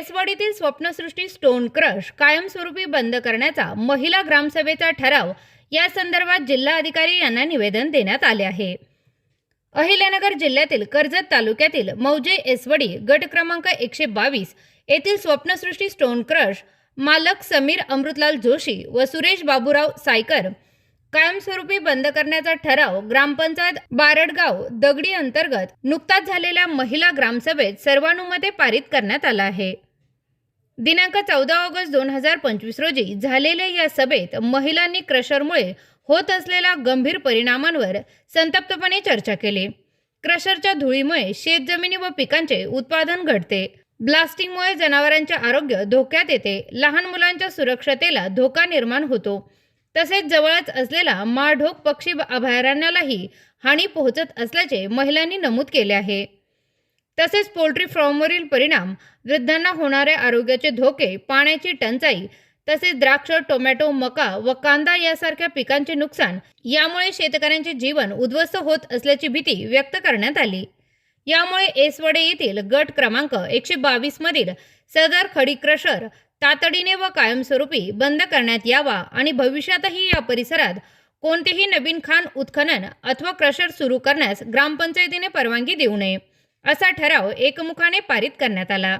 केसवाडीतील स्वप्नसृष्टी stone crush कायमस्वरूपी बंद करण्याचा महिला ग्रामसभेचा ठराव या संदर्भात जिल्हाधिकारी यांना निवेदन देण्यात आले आहे. अहिल्यानगर जिल्ह्यातील कर्जत तालुक्यातील मौजे एसवडी गट क्रमांक एकशे बावीस येथील स्वप्नसृष्टी स्टोन क्रश मालक समीर अमृतलाल जोशी व सुरेश बाबूराव सायकर कायमस्वरूपी बंद करण्याचा ठराव ग्रामपंचायत बारडगाव दगडी अंतर्गत नुकताच झालेल्या महिला ग्रामसभेत सर्वानुमते पारित करण्यात आला आहे. दिनांक चौदा ऑगस्ट दोन हजार पंचवीस रोजी झालेल्या या सभेत महिलांनी क्रशरमुळे होत असलेल्या गंभीर परिणामांवर संतप्तपणे चर्चा केली. क्रशरच्या धुळीमुळे शेतजमिनी व पिकांचे उत्पादन घटते. ब्लास्टिंगमुळे जनावरांचे आरोग्य धोक्यात येते. लहान मुलांच्या सुरक्षतेला धोका निर्माण होतो. तसेच जवळच असलेला माळढोक पक्षी अभयारण्यालाही हानी पोहोचत असल्याचे महिलांनी नमूद केले आहे. तसेच पोल्ट्री फॉर्मवरील परिणाम वृद्धांना होणारे आरोग्याचे धोके पाण्याची टंचाई तसेच द्राक्ष टोमॅटो मका व कांदा यासारख्या पिकांचे नुकसान यामुळे शेतकऱ्यांचे जीवन उद्ध्वस्त होत असल्याची भीती व्यक्त करण्यात आली. यामुळे एसवडे येथील गट क्रमांक एकशे बावीस मधील सदर खडी क्रशर तातडीने व कायमस्वरूपी बंद करण्यात यावा आणि भविष्यातही या परिसरात कोणतेही नवीन खाण उत्खनन अथवा क्रशर सुरू करण्यास ग्रामपंचायतीने परवानगी देऊ नये. असा ठराव एकमुखाने पारित करण्यात आला.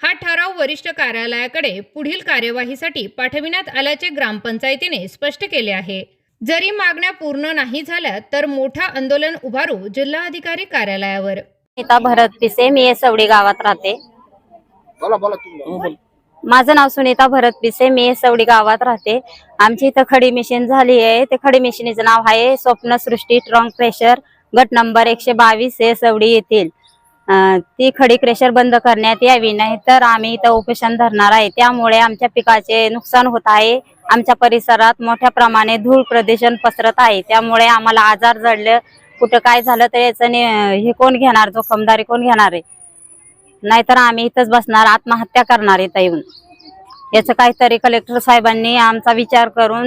हा ठराव वरिष्ठ कार्यालयाकडे पुढील कार्यवाहीसाठी पाठविण्यात आल्याचे ग्रामपंचायतीने स्पष्ट केले आहे. जरी मागण्या पूर्ण नाही झाल्या तर मोठा आंदोलन उभारू जिल्हाधिकारी कार्यालयावर. नीता भरत पिसे मी येसवडी गावात राहते. बोला बोला तुम्ही. माझं नाव सुनीता भरत पिसे मी येसवडी गावात राहते. आमची इथं खडी मिशीन झाली आहे. ते खडी मिशीनीचं नाव आहे स्वप्न सृष्टी ट्रॉंग क्रेशर गट नंबर एकशे बावीस येसवडी येथील ती खडी क्रेशर बंद करण्यात यावी. नाही तर आम्ही इथं उपोषण धरणार आहे. त्यामुळे आमच्या पिकाचे नुकसान होत आहे. आमच्या परिसरात मोठ्या प्रमाणे धूळ प्रदूषण पसरत आहे. त्यामुळे आम्हाला आजार जडले. कुठं काय झालं तर याचं हे कोण घेणार? जोखमदारी कोण घेणार आहे? नाहीतर आम्ही इथंच बसणार आत्महत्या करणार इथं येऊन. याचं काहीतरी कलेक्टर साहेबांनी आमचा विचार करून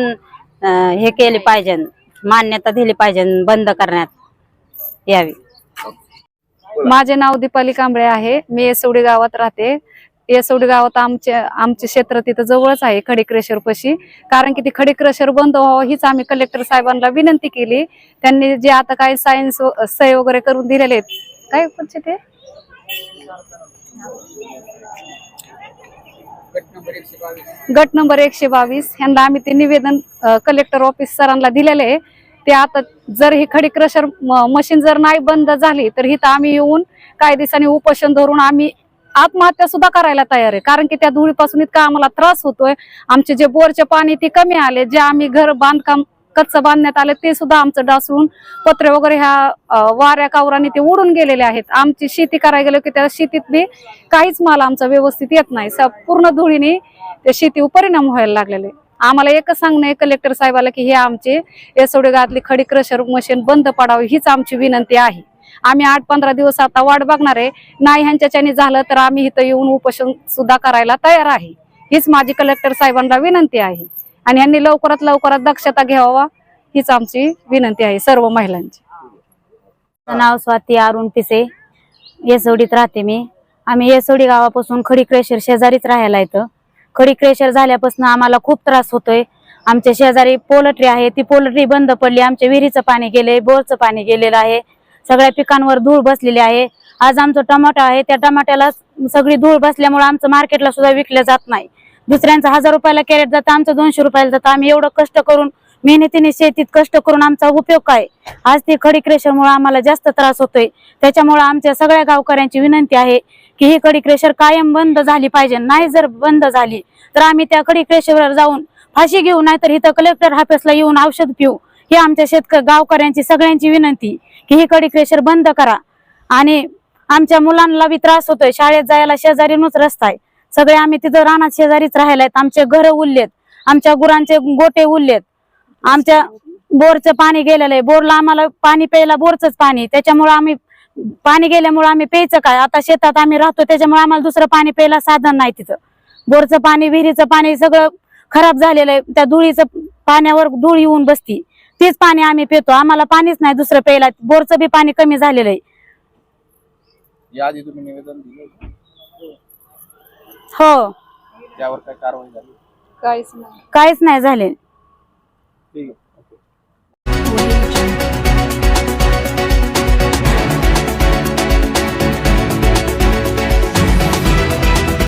हे केले पाहिजे. मान्यता दिली पाहिजे बंद करण्यात. यावी. माझे नाव दीपाली कांबळे आहे. मी येसवडी गावात राहते. येसवडी गावात आमचे आमचे क्षेत्र तिथं जवळच आहे खडीक्रेशर पशी. कारण की ती खडीक्रेशर बंद व्हावं हीच आम्ही कलेक्टर साहेबांना विनंती केली. त्यांनी जे आता काही सायन्स सही वगैरे करून दिलेले आहेत. काय पुढचे ते? गट नंबर एकशे बावीस. ह्यांना यांना आम्ही ते निवेदन कलेक्टर ऑफिस सरांना दिलेले आहे. ते आता जर ही खडी क्रशर मशीन जर नाही बंद झाली तर इथं आम्ही येऊन काही दिवसांनी उपोषण धरून आम्ही आत्महत्या सुद्धा करायला तयार आहे. कारण की त्या धुळीपासून इतका आम्हाला त्रास होतोय. आमचे जे बोरचे पाणी ते कमी आले जे आम्ही घर बांधकाम कच्चं बांधण्यात आले ते सुद्धा आमचं डासून पत्रे वगैरे ह्या वाऱ्या कावराने ते उडून गेलेले आहेत. आमची शेती करायला गेलो की त्या शेतीत बी काहीच माल आमचा व्यवस्थित येत नाही. स- पूर्ण धुळीने त्या शेतीवर परिणाम व्हायला लागलेले. आम्हाला एकच सांगणं आहे कलेक्टर साहेबाला की हे आमचे एसओडी गावातली खडी क्रशर मशीन बंद पडावी हीच आमची विनंती आहे. आम्ही आठ पंधरा दिवस आता वाट बघणार आहे. नाही ह्यांच्याच्याने झालं तर आम्ही इथं येऊन उपोषण सुद्धा करायला तयार आहे. हीच माझी कलेक्टर साहेबांना विनंती आहे. आणि यांनी लवकरात लवकरात दक्षता घ्यावा हीच आमची विनंती आहे सर्व महिलांची. नाव स्वाती अरुण पिसे. येसवडीत राहते मी. आम्ही येसवडी गावापासून खडी क्रेशर शेजारीच राहायला येतं. खडी क्रेशर झाल्यापासून आम्हाला खूप त्रास होतोय. आमच्या शेजारी पोल्ट्री आहे ती पोल्ट्री बंद पडली. आमच्या विहिरीचं पाणी गेले बोरचं पाणी गेलेलं आहे. सगळ्या पिकांवर धूळ बसलेली आहे. आज आमचं टमाटो आहे त्या टमाट्याला सगळी धूळ बसल्यामुळे आमचं मार्केटला सुद्धा विकलं जात नाही. दुसऱ्यांचं हजार रुपयाला कॅरेट जातं आमचं दोनशे रुपयाला जातं. आम्ही एवढं कष्ट करून मेहनतीने शेतीत कष्ट करून आमचा उपयोग काय? आज ती खडी क्रेशरमुळे आम्हाला जास्त त्रास होतोय. त्याच्यामुळे आमच्या सगळ्या गावकऱ्यांची विनंती आहे की ही खडी क्रेशर कायम बंद झाली पाहिजे. नाही जर बंद झाली तर आम्ही त्या खडी क्रेशरवर जाऊन फाशी घेऊ नाहीतर इथं कलेक्टर ऑफिसला येऊन औषध पिऊ. ही आमच्या शेतक गावकऱ्यांची सगळ्यांची विनंती की ही कडी क्रेशर बंद करा. आणि आमच्या मुलांना बी त्रास होतोय. शाळेत जायला शेजारीनच रस्ता आहे. सगळे आम्ही तिथं रानात शेजारीच राहिलायत. आमचे घर उरलेत. आमच्या गुरांचे गोटे उरलेत. आमच्या बोरचं पाणी गेलेलं आहे. बोरला आम्हाला पाणी प्यायला बोरचंच पाणी त्याच्यामुळे आम्ही पाणी गेल्यामुळे आम्ही प्यायचं काय? आता शेतात आम्ही राहतो त्याच्यामुळे आम्हाला दुसरं पाणी प्यायला साधन नाही तिथं. बोरचं पाणी विहिरीचं पाणी सगळं खराब झालेलं आहे. त्या धुळीचं पाण्यावर धूळ येऊन बसती. तेच पाणी आम्ही पितो. आम्हाला पाणीच नाही दुसरं प्यायला. बोरचं बी पाणी कमी झालेलं आहे. याआधी तुम्ही निवेदन दिलं होतं. हो. त्यावर काय कारवाई झाली? काहीच नाही. काहीच नाही झाले. 利用。ok